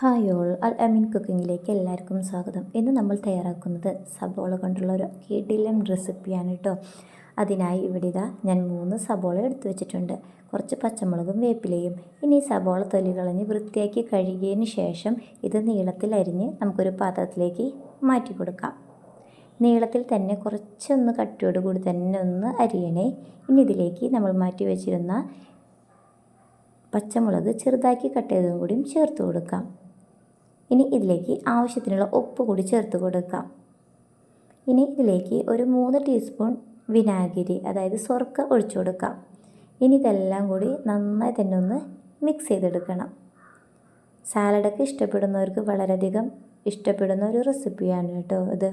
Hi all അൽ അമീൻ കുക്കിങ്ങിലേക്ക് എല്ലാവർക്കും സ്വാഗതം. ഇന്ന് നമ്മൾ തയ്യാറാക്കുന്നത് സബോള കൊണ്ടുള്ള ഒരു കിടിലം റെസിപ്പിയാണ് കേട്ടോ അതിനായി ഇവിടെ ഇതാ ഞാൻ മൂന്ന് സബോള എടുത്തു വെച്ചിട്ടുണ്ട്. കുറച്ച് പച്ചമുളകും വേപ്പിലയും. ഇനി സബോള തൊലി കളഞ്ഞ് വൃത്തിയാക്കി കഴുകിയതിന് ശേഷം ഇത് നീളത്തിൽ അരിഞ്ഞ് നമുക്കൊരു പാത്രത്തിലേക്ക് മാറ്റി കൊടുക്കാം. നീളത്തിൽ തന്നെ കുറച്ചൊന്ന് കട്ടിയോട് കൂടി തന്നെ ഒന്ന് അരിയണേ. ഇനി ഇതിലേക്ക് നമ്മൾ മാറ്റി വെച്ചിരുന്ന പച്ചമുളക് ചെറുതാക്കി കട്ട് ചെയ്തതും കൂടിയും ചേർത്ത് കൊടുക്കാം. ഇനി ഇതിലേക്ക് ആവശ്യത്തിനുള്ള ഉപ്പ് കൂടി ചേർത്ത് കൊടുക്കാം. ഇനി ഇതിലേക്ക് ഒരു മൂന്ന് ടീസ്പൂൺ വിനാഗിരി അതായത് സ്വർക്ക ഒഴിച്ചു കൊടുക്കാം. ഇനി ഇതെല്ലാം കൂടി നന്നായി തന്നെ ഒന്ന് മിക്സ് ചെയ്തെടുക്കണം. സാലഡൊക്കെ ഇഷ്ടപ്പെടുന്നവർക്ക് വളരെയധികം ഇഷ്ടപ്പെടുന്ന ഒരു റെസിപ്പിയാണ് കേട്ടോ ഇത്.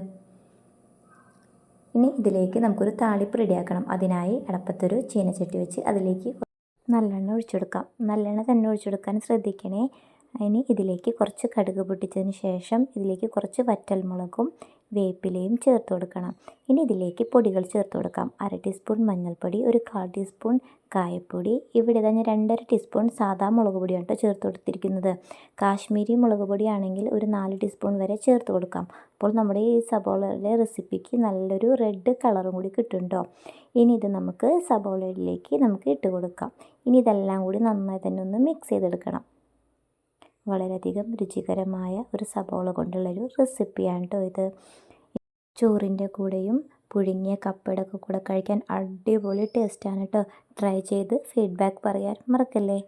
ഇനി ഇതിലേക്ക് നമുക്കൊരു താളിപ്പ് റെഡിയാക്കണം. അതിനായി അടപ്പത്തൊരു ചീനച്ചട്ടി വെച്ച് അതിലേക്ക് നല്ലെണ്ണ ഒഴിച്ചെടുക്കാം നല്ലെണ്ണ തന്നെ ഒഴിച്ചെടുക്കാൻ ശ്രദ്ധിക്കണേ. ഇനി ഇതിലേക്ക് കുറച്ച് കടുക് പൊട്ടിച്ചതിന് ശേഷം ഇതിലേക്ക് കുറച്ച് വറ്റൽമുളകും വേപ്പിലയും ചേർത്ത് കൊടുക്കണം. ഇനി ഇതിലേക്ക് പൊടികൾ ചേർത്ത് കൊടുക്കാം. അര ടീസ്പൂൺ മഞ്ഞൾപ്പൊടി ഒരു കാൽ ടീസ്പൂൺ കായപ്പൊടി. ഇവിടെ തന്നെ രണ്ടര ടീസ്പൂൺ സാധാ മുളക് പൊടിയാണ് ചേർത്ത് കൊടുത്തിരിക്കുന്നത്. കാശ്മീരി മുളക് പൊടിയാണെങ്കിൽ ഒരു നാല് ടീസ്പൂൺ വരെ ചേർത്ത് കൊടുക്കാം. അപ്പോൾ നമ്മുടെ ഈ സബോളയുടെ റെസിപ്പിക്ക് നല്ലൊരു റെഡ് കളറും കൂടി കിട്ടുന്നുണ്ടോ? കേട്ടോ ഇനി ഇത് നമുക്ക് സബോളയിലേക്ക് നമുക്ക് ഇട്ട് കൊടുക്കാം. ഇനി ഇതെല്ലാം കൂടി നന്നായി തന്നെ ഒന്ന് മിക്സ് ചെയ്തെടുക്കണം. വളരെയധികം രുചികരമായ ഒരു സബോള കൊണ്ടുള്ളൊരു റെസിപ്പിയാണ് കേട്ടോ ഇത്. ചോറിന്റെ കൂടെയും പുഴുങ്ങിയ കപ്പടൊക്കെ കൂടെ കഴിക്കാൻ അടിപൊളി ടേസ്റ്റാണ് കേട്ടോ. ട്രൈ ചെയ്ത് ഫീഡ്ബാക്ക് പറയാൻ മറക്കല്ലേ?